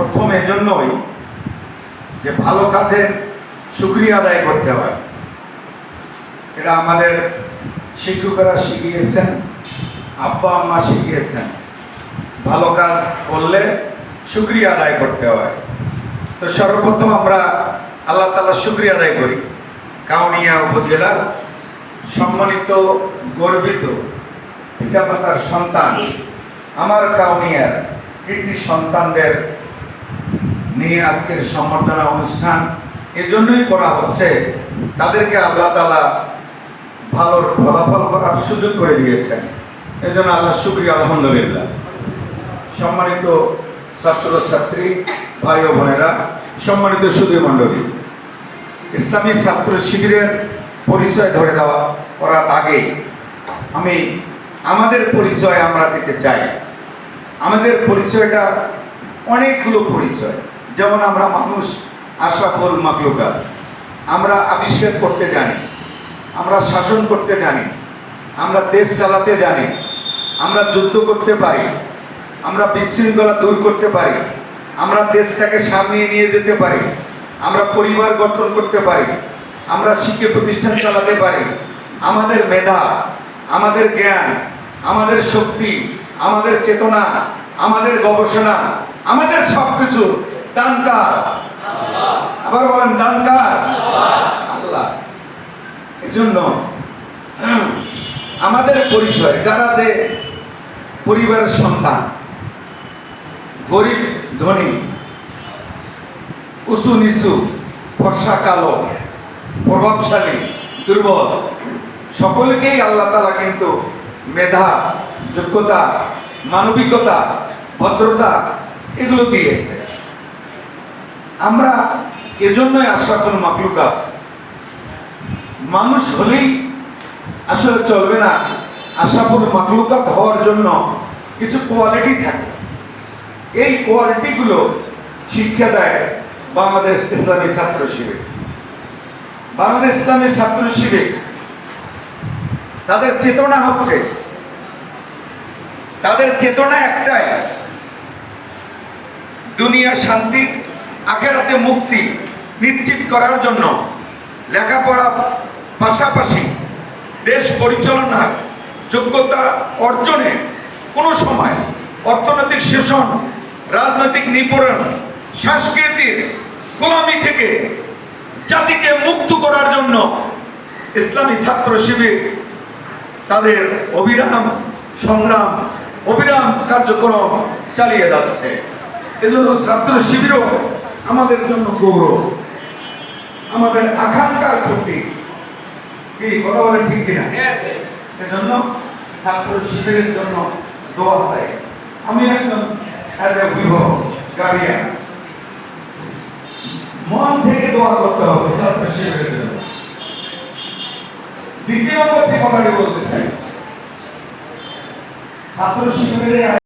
প্রথম এজন্যই যে ভালো কাজের সুক্রিয়া আদায় করতে হয়। এটা আমাদের শিক্ষকরা শিখিয়েছেন, আব্বা আম্মা শিখিয়েছেন। ভালো কাজ করলে সুক্রিয়া আদায় করতে হয়। তো সর্বপ্রথম আমরা আল্লাহ তালা শুক্রিয়া আদায় করি। কাউনিয়া উপজেলার সম্মানিত, গর্বিত পিতামাতার সন্তান, আমার কাউনিয়ার কীর্তি সন্তানদের নিয়ে আজকের সম্বর্ধনা অনুষ্ঠান এজন্যই করা হচ্ছে। তাদেরকে আল্লাহ তালা ভালো ফলাফল করার সুযোগ করে দিয়েছেন। এজন্য আল্লাহ শুক্রিয়া, আলহামদুলিল্লাহ। সম্মানিত ছাত্রছাত্রী ভাই ও বোনেরা, সম্মানিত সুদী মণ্ডলী, ইসলামী ছাত্র শিবিরের পরিচয় ধরে দেওয়া করার আগে আমি আমাদের পরিচয় আমরা দিতে চাই। আমাদের পরিচয়টা অনেকগুলো পরিচয়। যেমন আমরা মানুষ, আশরাফুল মাকলুকাত আমরা আবিষ্কার করতে জানি, আমরা শাসন করতে জানি, আমরা দেশ চালাতে জানি, আমরা যুদ্ধ করতে পারি, আমরা বিশৃঙ্খলা দূর করতে পারি, আমরা দেশটাকে সামনে নিয়ে যেতে পারি, আমরা পরিবার গঠন করতে পারি, আমরা শিক্ষা প্রতিষ্ঠান চালাতে পারি। আমাদের মেধা, আমাদের জ্ঞান, আমাদের শক্তি, আমাদের চেতনা, আমাদের গবেষণা, আমাদের সব কিছু আবার বলেন দানকার আল্লাহ। এই জন্য আমাদের পরিচয়, যারা যে পরিবারের সন্তান, গরিব, ধনী, উঁচু নিচু, ফর্সা কালো, প্রভাবশালী, দুর্বল, সকলকেই আল্লাহ তালা কিন্তু মেধা, যোগ্যতা, মানবিকতা, ভদ্রতা, এগুলো দিয়েছে আমরা এজন্যই আশরাফুল মাকলুকা মানুষ হলেই আসলে চলবে না। আশরাফুল মাকলুকাত হওয়ার জন্য কিছু কোয়ালিটি থাকে। এই কোয়ালিটিগুলো শিক্ষা দেয় বাংলাদেশ ইসলামী ছাত্র শিবির। বাংলাদেশ ইসলামী ছাত্র শিবির তাদের চেতনা হচ্ছে। তাদের চেতনা একটাই, দুনিয়া শান্তি আখেরাতে মুক্তি নিশ্চিত করার জন্য লেখাপড়া পাশাপাশি দেশ পরিচালনার যোগ্যতা অর্জনে কোনো সময় অর্থনৈতিক শোষণ, রাজনৈতিক নিপীড়ন, সাংস্কৃতিক গোলামি থেকে জাতিকে মুক্ত করার জন্য ইসলামী ছাত্র শিবির, তাদের অবিরাম সংগ্রাম, অবিরাম কার্যক্রম চালিয়ে যাচ্ছে। এজন্য ছাত্র শিবিরও আমাদের জন্য গৌরব। আমাদের আকাঙ্ক্ষার প্রতি কি কথা বলেন ঠিক কিনা? এজন্য ছাত্র শিবিরের জন্য দোয়া চাই। আমি একজন অ্যাজ এ অভিভাবক গার্ডিয়ান মন থেকে দোয়া করতে হবে ছাত্র শিবিরের জন্য। দ্বিতীয় কথাটি বলতে চাই। ছাত্র শিবিরের